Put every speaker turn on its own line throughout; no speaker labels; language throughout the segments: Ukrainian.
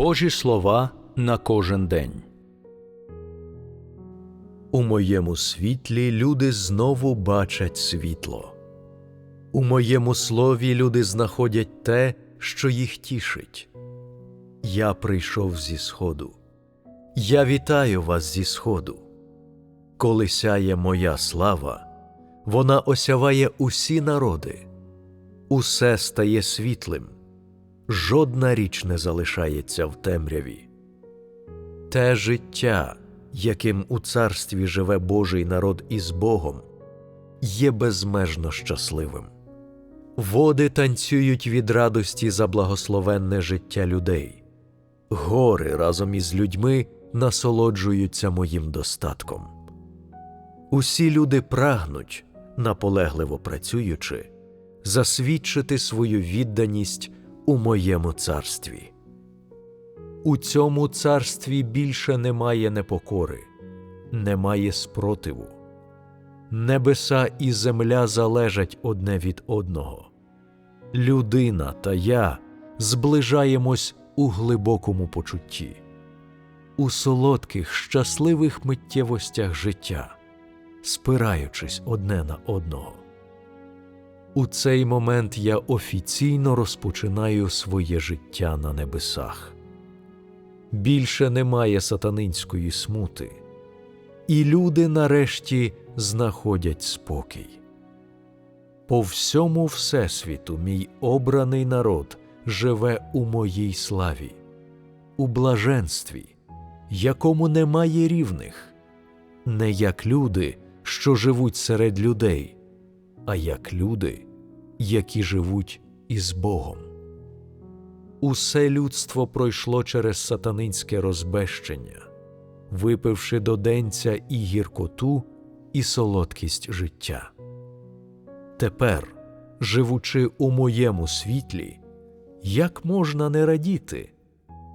Божі слова на кожен день. У моєму світлі люди знову бачать світло. У моєму слові люди знаходять те, що їх тішить. Я прийшов зі сходу. Я вітаю вас зі сходу. Коли сяє моя слава, вона осяває усі народи, усе стає світлим, жодна річ не залишається в темряві. Те життя, яким у царстві живе Божий народ із Богом, є безмежно щасливим. Води танцюють від радості за благословенне життя людей, гори разом із людьми насолоджуються моїм достатком. Усі люди прагнуть, наполегливо працюючи, засвідчити свою відданість у моєму царстві. У цьому царстві більше немає непокори, немає спротиву. Небеса і земля залежать одне від одного. Людина та я зближаємось у глибокому почутті, у солодких, щасливих миттєвостях життя, спираючись одне на одного. У цей момент я офіційно розпочинаю своє життя на небесах. Більше немає сатанинської смути, і люди нарешті знаходять спокій. По всьому Всесвіту мій обраний народ живе у моїй славі, у блаженстві, якому немає рівних, не як люди, що живуть серед людей, а як люди, які живуть із Богом. Усе людство пройшло через сатанинське розбещення, випивши до денця і гіркоту, і солодкість життя. Тепер, живучи у моєму світлі, як можна не радіти,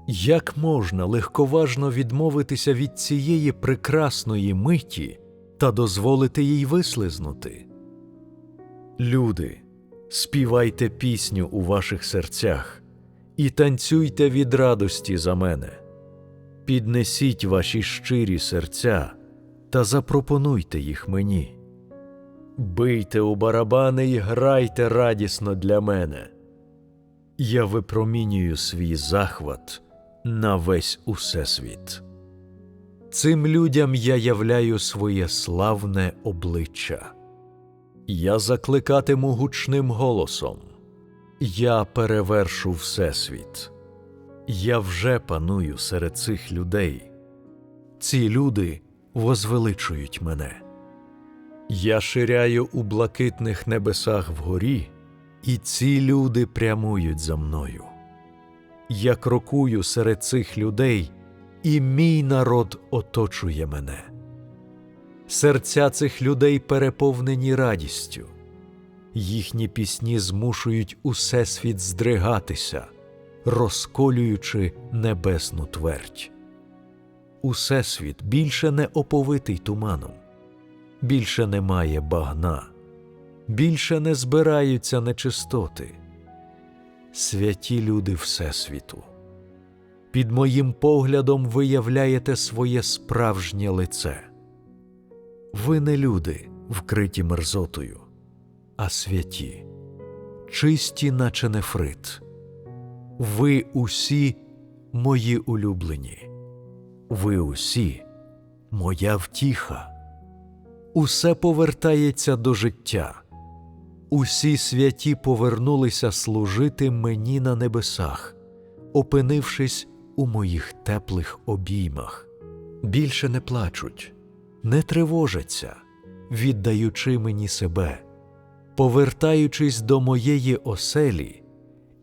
як можна легковажно відмовитися від цієї прекрасної миті та дозволити їй вислизнути? Люди, співайте пісню у ваших серцях і танцюйте від радості за мене, піднесіть ваші щирі серця та запропонуйте їх мені. Бийте у барабани і грайте радісно для мене. Я випромінюю свій захват на весь усесвіт. Цим людям я являю своє славне обличчя. Я закликатиму гучним голосом. Я перевершу Всесвіт. Я вже паную серед цих людей. Ці люди возвеличують мене. Я ширяю у блакитних небесах вгорі, і ці люди прямують за мною. Я крокую серед цих людей, і мій народ оточує мене. Серця цих людей переповнені радістю, їхні пісні змушують усе світ здригатися, розколюючи небесну твердь. Усесвіт більше не оповитий туманом, більше немає багна, більше не збираються нечистоти. Святі люди Всесвіту. Під моїм поглядом ви являєте своє справжнє лице. Ви не люди, вкриті мерзотою, а святі, чисті, наче нефрит. Ви усі мої улюблені, ви усі моя втіха. Усе повертається до життя. Усі святі повернулися служити мені на небесах, опинившись у моїх теплих обіймах. Більше не плачуть, не тривожаться, віддаючи мені себе, повертаючись до моєї оселі,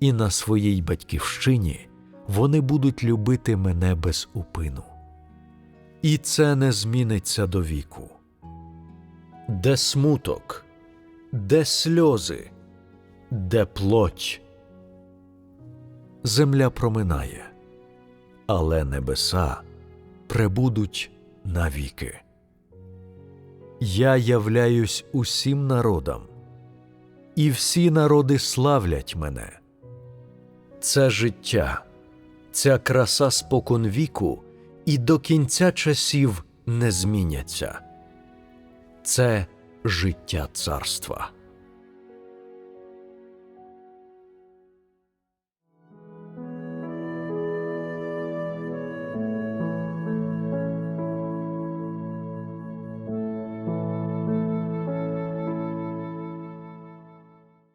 і на своїй батьківщині вони будуть любити мене без упину. І це не зміниться до віку. Де смуток, де сльози, де плоть. Земля проминає, але небеса пребудуть навіки. Я являюсь усім народам, і всі народи славлять мене. Це життя, Ця краса споконвіку і до кінця часів не зміняться. Це життя царства.